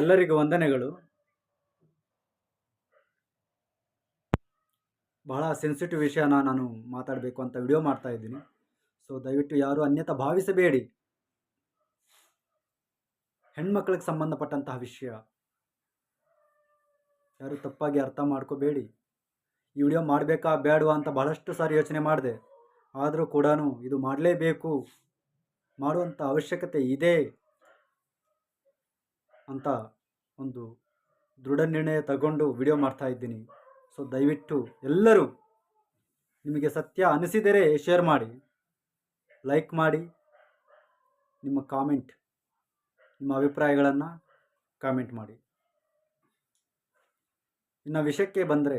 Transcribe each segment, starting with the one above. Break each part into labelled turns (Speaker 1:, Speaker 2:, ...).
Speaker 1: ಎಲ್ಲರಿಗೂ ವಂದನೆಗಳು. ಬಹಳ ಸೆನ್ಸಿಟಿವ್ ವಿಷಯನ ನಾನು ಮಾತಾಡಬೇಕು ಅಂತ ವಿಡಿಯೋ ಮಾಡ್ತಾ ಇದ್ದೀನಿ. ಸೊ ದಯವಿಟ್ಟು ಯಾರು ಅನ್ಯತ ಭಾವಿಸಬೇಡಿ. ಹೆಣ್ಮಕ್ಳಿಗೆ ಸಂಬಂಧಪಟ್ಟಂತಹ ವಿಷಯ. ಯಾರು ತಪ್ಪಾಗಿ ಅರ್ಥ ಮಾಡ್ಕೋಬೇಡಿ. ಈ ವಿಡಿಯೋ ಮಾಡಬೇಕಾ ಬೇಡವಾ ಅಂತ ಬಹಳಷ್ಟು ಸಾರಿ ಯೋಚನೆ ಮಾಡಿದೆ. ಆದರೂ ಕೂಡ ಇದು ಮಾಡಲೇಬೇಕು. ಮಾಡುವಂಥ ಅವಶ್ಯಕತೆ ಇದೆ. ಅಂತ ಒಂದು ದೃಢ ನಿರ್ಣಯ ತಗೊಂಡು ವಿಡಿಯೋ ಮಾಡ್ತಾ ಇದ್ದೀನಿ. ಸೊ ದಯವಿಟ್ಟು ಎಲ್ಲರೂ ನಿಮಗೆ ಸತ್ಯ ಅನಿಸಿದರೆ ಶೇರ್ ಮಾಡಿ ಲೈಕ್ ಮಾಡಿ, ನಿಮ್ಮ ಕಾಮೆಂಟ್ ನಿಮ್ಮ ಅಭಿಪ್ರಾಯಗಳನ್ನು ಕಾಮೆಂಟ್ ಮಾಡಿ. ಇನ್ನು ವಿಷಯಕ್ಕೆ ಬಂದರೆ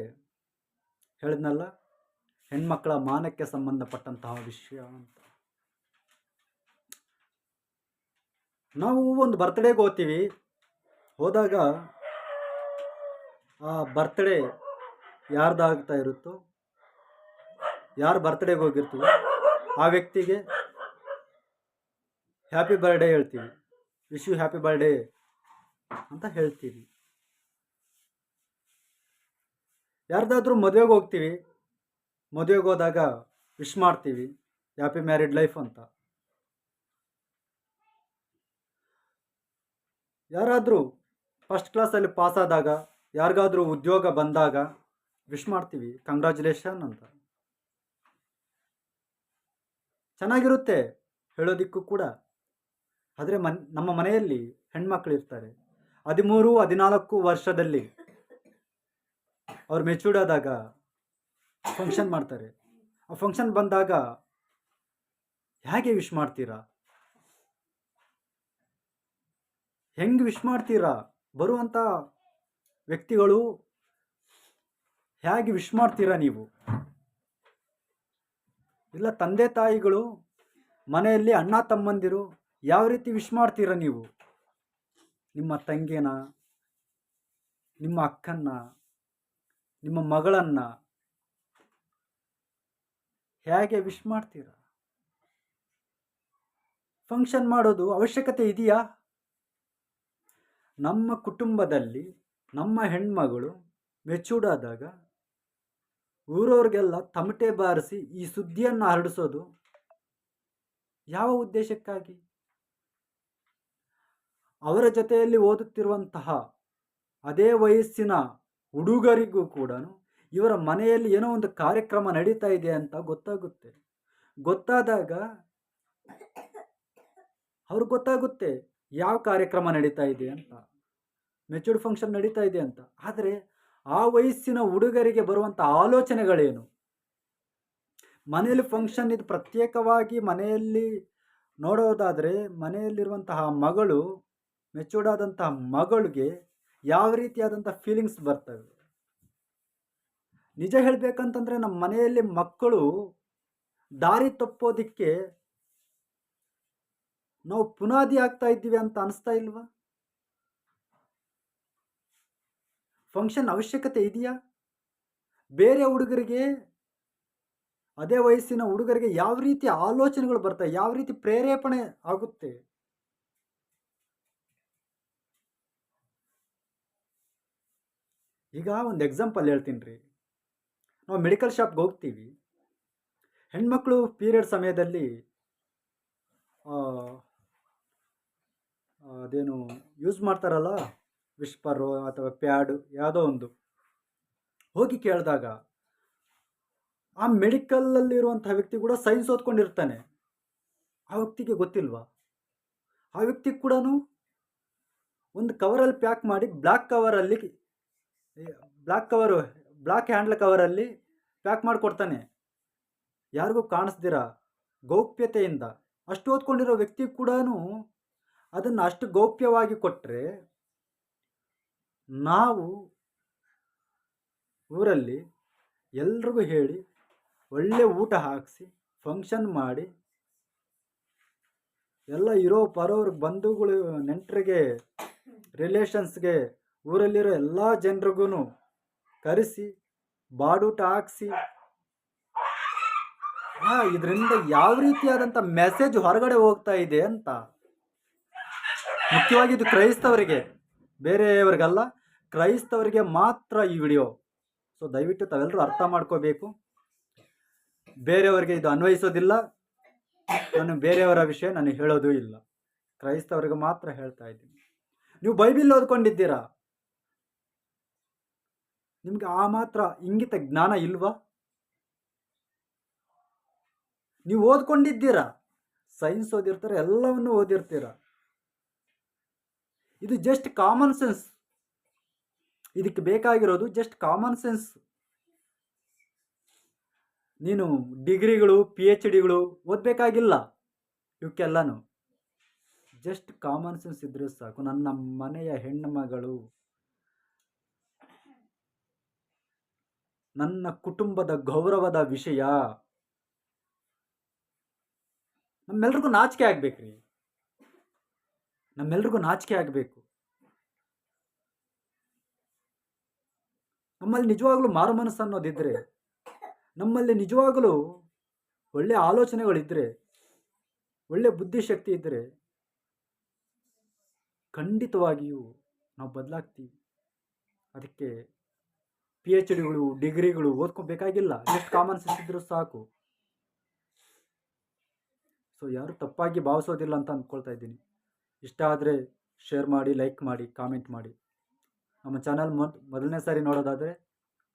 Speaker 1: ಹೇಳಿದ್ನಲ್ಲ ಹೆಣ್ಮಕ್ಕಳ ಮಾನಕ್ಕೆ ಸಂಬಂಧಪಟ್ಟಂತಹ ವಿಷಯ ಅಂತ. ನಾವು ಒಂದು ಬರ್ತ್ಡೇಗೆ ಹೋಗ್ತೀವಿ. ಹೋದಾಗ ಆ ಬರ್ತ್ಡೇ ಯಾರ್ದಾಗ್ತಾ ಇರುತ್ತೋ, ಯಾರು ಬರ್ತ್ಡೇಗೆ ಹೋಗಿರ್ತೀವಿ, ಆ ವ್ಯಕ್ತಿಗೆ ಹ್ಯಾಪಿ ಬರ್ಡೇ ಹೇಳ್ತೀವಿ. ವಿಶ್ ಯು ಹ್ಯಾಪಿ ಬರ್ಡೇ ಅಂತ ಹೇಳ್ತೀವಿ. ಯಾರ್ದಾದ್ರೂ ಮದುವೆಗೆ ಹೋಗ್ತೀವಿ, ಮದುವೆಗೆ ಹೋದಾಗ ವಿಶ್ ಮಾಡ್ತೀವಿ ಹ್ಯಾಪಿ ಮ್ಯಾರಿಡ್ ಲೈಫ್ ಅಂತ. ಯಾರಾದರೂ ಫಸ್ಟ್ ಕ್ಲಾಸಲ್ಲಿ ಪಾಸ್ ಆದಾಗ, ಯಾರಿಗಾದರೂ ಉದ್ಯೋಗ ಬಂದಾಗ ವಿಶ್ ಮಾಡ್ತೀವಿ. ಕಂಗ್ರ್ಯಾಚುಲೇಷನ್ ಅಂತ. ಚೆನ್ನಾಗಿರುತ್ತೆ ಹೇಳೋದಿಕ್ಕೂ ಕೂಡ. ಆದರೆ ಮನ್, ನಮ್ಮ ಮನೆಯಲ್ಲಿ ಹೆಣ್ಮಕ್ಳು ಇರ್ತಾರೆ. ಹದಿಮೂರು, ಹದಿನಾಲ್ಕು ವರ್ಷದಲ್ಲಿ ಅವ್ರು ಮೆಚೂರ್ಡ್ ಆದಾಗ ಫಂಕ್ಷನ್ ಮಾಡ್ತಾರೆ. ಆ ಫಂಕ್ಷನ್ ಬಂದಾಗ ಹೇಗೆ ವಿಶ್ ಮಾಡ್ತೀರಾ? ಹೆಂಗೆ ವಿಶ್ ಮಾಡ್ತೀರಾ? ಬರುವಂಥ ವ್ಯಕ್ತಿಗಳು ಹೇಗೆ ವಿಶ್ ಮಾಡ್ತೀರಾ ನೀವು? ಇಲ್ಲ ತಂದೆ ತಾಯಿಗಳು ಮನೆಯಲ್ಲಿ ಅಣ್ಣ ತಮ್ಮಂದಿರು ಯಾವ ರೀತಿ ವಿಶ್ ಮಾಡ್ತೀರಾ ನೀವು? ನಿಮ್ಮ ತಂಗಿನ, ನಿಮ್ಮ ಅಕ್ಕನ್ನ, ನಿಮ್ಮ ಮಗಳನ್ನ ಹೇಗೆ ವಿಶ್ ಮಾಡ್ತೀರಾ? ಫಂಕ್ಷನ್ ಮಾಡೋದು ಅವಶ್ಯಕತೆ ಇದೆಯಾ? ನಮ್ಮ ಕುಟುಂಬದಲ್ಲಿ ನಮ್ಮ ಹೆಣ್ಮಗಳು ಮೆಚೂರ್ಡ್ ಆದಾಗ ಊರವ್ರಿಗೆಲ್ಲ ತಮಟೆ ಬಾರಿಸಿ ಈ ಸುದ್ದಿಯನ್ನು ಹರಡಿಸೋದು ಯಾವ ಉದ್ದೇಶಕ್ಕಾಗಿ? ಅವರ ಜೊತೆಯಲ್ಲಿ ಓದುತ್ತಿರುವಂತಹ ಅದೇ ವಯಸ್ಸಿನ ಹುಡುಗರಿಗೂ ಕೂಡ ಇವರ ಮನೆಯಲ್ಲಿ ಏನೋ ಒಂದು ಕಾರ್ಯಕ್ರಮ ನಡೀತಾ ಇದೆ ಅಂತ ಗೊತ್ತಾಗುತ್ತೆ. ಗೊತ್ತಾದಾಗ ಅವ್ರಿಗೆ ಗೊತ್ತಾಗುತ್ತೆ. ಯಾವ ಕಾರ್ಯಕ್ರಮ ನಡೀತಾ ಇದೆ ಅಂತ ಮೆಚೂರ್ಡ್ ಫಂಕ್ಷನ್ ನಡೀತಾ ಇದೆ ಅಂತ. ಆದರೆ ಆ ವಯಸ್ಸಿನ ಹುಡುಗರಿಗೆ ಬರುವಂಥ ಆಲೋಚನೆಗಳೇನು? ಮನೆಯಲ್ಲಿ ಫಂಕ್ಷನ್ ಇದು ಪ್ರತ್ಯೇಕವಾಗಿ ಮನೆಯಲ್ಲಿ ನೋಡೋದಾದರೆ ಮನೆಯಲ್ಲಿರುವಂತಹ ಮಗಳು ಮೆಚೂರ್ಡ್ ಆದಂತಹ ಮಗಳಿಗೆ ಯಾವ ರೀತಿಯಾದಂಥ ಫೀಲಿಂಗ್ಸ್ ಬರ್ತವೆ? ನಿಜ ಹೇಳಬೇಕಂತಂದರೆ ನಮ್ಮ ಮನೆಯಲ್ಲಿ ಮಕ್ಕಳು ದಾರಿ ತಪ್ಪೋದಿಕ್ಕೆ ನಾವು ಪುನಾದಿ ಆಗ್ತಾ ಇದ್ದೀವಿ ಅಂತ ಅನಿಸ್ತಾ ಇಲ್ವಾ? ಫಂಕ್ಷನ್ ಅವಶ್ಯಕತೆ ಇದೆಯಾ? ಬೇರೆ ಹುಡುಗರಿಗೆ, ಅದೇ ವಯಸ್ಸಿನ ಹುಡುಗರಿಗೆ ಯಾವ ರೀತಿ ಆಲೋಚನೆಗಳು ಬರ್ತವೆ ಯಾವ ರೀತಿ ಪ್ರೇರೇಪಣೆ ಆಗುತ್ತೆ? ಈಗ ಒಂದು ಎಕ್ಸಾಂಪಲ್ ಹೇಳ್ತೀನಿ ರೀ. ನಾವು ಮೆಡಿಕಲ್ ಶಾಪ್ಗೆ ಹೋಗ್ತೀವಿ. ಹೆಣ್ಮಕ್ಳು ಪೀರಿಯಡ್ ಸಮಯದಲ್ಲಿ ಅದೇನು ಯೂಸ್ ಮಾಡ್ತಾರಲ್ಲ? ವಿಸ್ಪರು ಅಥವಾ ಪ್ಯಾಡು ಯಾವುದೋ ಒಂದು. ಹೋಗಿ ಕೇಳಿದಾಗ ಆ ಮೆಡಿಕಲಲ್ಲಿರುವಂಥ ವ್ಯಕ್ತಿ ಕೂಡ ಸೈನ್ಸ್ ಓದ್ಕೊಂಡಿರ್ತಾನೆ. ಆ ವ್ಯಕ್ತಿಗೆ ಗೊತ್ತಿಲ್ವಾ? ಆ ವ್ಯಕ್ತಿ ಕೂಡ ಒಂದು ಕವರಲ್ಲಿ ಪ್ಯಾಕ್ ಮಾಡಿ ಬ್ಲ್ಯಾಕ್ ಕವರಲ್ಲಿ ಬ್ಲ್ಯಾಕ್ ಕವರು ಬ್ಲ್ಯಾಕ್ ಹ್ಯಾಂಡ್ಲ್ ಕವರಲ್ಲಿ ಪ್ಯಾಕ್ ಮಾಡಿಕೊಡ್ತಾನೆ. ಯಾರಿಗೂ ಕಾಣಿಸ್ದಿರ? ಗೌಪ್ಯತೆಯಿಂದ. ಅಷ್ಟು ಓದ್ಕೊಂಡಿರೋ ವ್ಯಕ್ತಿ ಕೂಡ ಅದನ್ನು ಅಷ್ಟು ಗೌಪ್ಯವಾಗಿ ಕೊಟ್ಟರೆ ನಾವು ಊರಲ್ಲಿ ಎಲ್ರಿಗೂ ಹೇಳಿ ಒಳ್ಳೆ ಊಟ ಹಾಕಿಸಿ ಫಂಕ್ಷನ್ ಮಾಡಿ, ಎಲ್ಲ ಇರೋ ಪರೋರ್ ಬಂಧುಗಳು, ನೆಂಟರಿಗೆ ರಿಲೇಷನ್ಸ್ಗೆ ಊರಲ್ಲಿರೋ ಎಲ್ಲ ಜನರಿಗೂ ಕರೆಸಿ, ಬಾಡೂಟ ಹಾಕಿಸಿ ಇದರಿಂದ ಯಾವ ರೀತಿಯಾದಂಥ ಮೆಸೇಜ್ ಹೊರಗಡೆ ಹೋಗ್ತಾ ಇದೆ ಅಂತ ಮುಖ್ಯವಾಗಿ ಇದು ಕ್ರೈಸ್ತವರಿಗೆ, ಬೇರೆಯವರಿಗಲ್ಲ, ಕ್ರೈಸ್ತವರಿಗೆ ಮಾತ್ರ ಈ ವಿಡಿಯೋ. ಸೊ ದಯವಿಟ್ಟು ತಾವೆಲ್ಲರೂ ಅರ್ಥ ಮಾಡ್ಕೋಬೇಕು. ಬೇರೆಯವರಿಗೆ ಇದು ಅನ್ವಯಿಸೋದಿಲ್ಲ. ನಾನು ಬೇರೆಯವರ ವಿಷಯ ನಾನು ಹೇಳೋದೂ ಇಲ್ಲ. ಕ್ರೈಸ್ತವರಿಗೆ ಮಾತ್ರ ಹೇಳ್ತಾ ಇದ್ದೀನಿ. ನೀವು ಬೈಬಿಲ್ ಓದ್ಕೊಂಡಿದ್ದೀರಾ? ನಿಮಗೆ ಆ ಮಾತ್ರ ಇಂಗಿತ ಜ್ಞಾನ ಇಲ್ವಾ? ನೀವು ಓದ್ಕೊಂಡಿದ್ದೀರಾ? ಸೈನ್ಸ್ ಓದಿರ್ತಾರೆ, ಎಲ್ಲವನ್ನು ಓದಿರ್ತೀರ? ಇದು ಜಸ್ಟ್ ಕಾಮನ್ ಸೆನ್ಸ್ ಇದಕ್ಕೆ ಬೇಕಾಗಿರೋದು ಜಸ್ಟ್ ಕಾಮನ್ ಸೆನ್ಸ್ ನೀನು ಡಿಗ್ರಿಗಳು ಪಿ ಎಚ್ ಡಿಗಳು ಓದಬೇಕಾಗಿಲ್ಲ ಇವಕ್ಕೆಲ್ಲನೂ. ಜಸ್ಟ್ ಕಾಮನ್ ಸೆನ್ಸ್ ಇದ್ರೆ ಸಾಕು. ನನ್ನ ಮನೆಯ ಹೆಣ್ಣು ಮಗಳು ನನ್ನ ಕುಟುಂಬದ ಗೌರವದ ವಿಷಯ. ನಮ್ಮೆಲ್ರಿಗೂ ನಾಚಿಕೆ ಆಗ್ಬೇಕ್ರಿ. ನಮ್ಮೆಲ್ರಿಗೂ ನಾಚಿಕೆ ಆಗಬೇಕು. ನಮ್ಮಲ್ಲಿ ನಿಜವಾಗಲೂ ಮಾರು ಮನಸ್ಸು ಅನ್ನೋದಿದ್ರೆ, ನಮ್ಮಲ್ಲಿ ನಿಜವಾಗಲೂ ಒಳ್ಳೆ ಆಲೋಚನೆಗಳಿದ್ದರೆ ಒಳ್ಳೆ ಬುದ್ಧಿಶಕ್ತಿ ಇದ್ದರೆ ಖಂಡಿತವಾಗಿಯೂ ನಾವು ಬದಲಾಗ್ತೀವಿ. ಅದಕ್ಕೆ ಪಿ ಎಚ್ ಡಿಗಳು ಡಿಗ್ರಿಗಳು ಓದ್ಕೊಬೇಕಾಗಿಲ್ಲ. ಎಷ್ಟು ಕಾಮನ್ ಸೆನ್ಸ್ ಇದ್ರೂ ಸಾಕು. ಸೊ ಯಾರು ತಪ್ಪಾಗಿ ಭಾವಿಸೋದಿಲ್ಲ ಅಂತ ಅಂದ್ಕೊಳ್ತಾ ಇದ್ದೀನಿ. ಇಷ್ಟ ಆದರೆ ಶೇರ್ ಮಾಡಿ ಲೈಕ್ ಮಾಡಿ ಕಾಮೆಂಟ್ ಮಾಡಿ. ನಮ್ಮ ಚಾನಲ್ ಮೊದಲನೇ ಸಾರಿ ನೋಡೋದಾದರೆ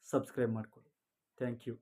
Speaker 1: ಸಬ್ಸ್ಕ್ರೈಬ್ ಮಾಡಿಕೊಡಿ. Thank you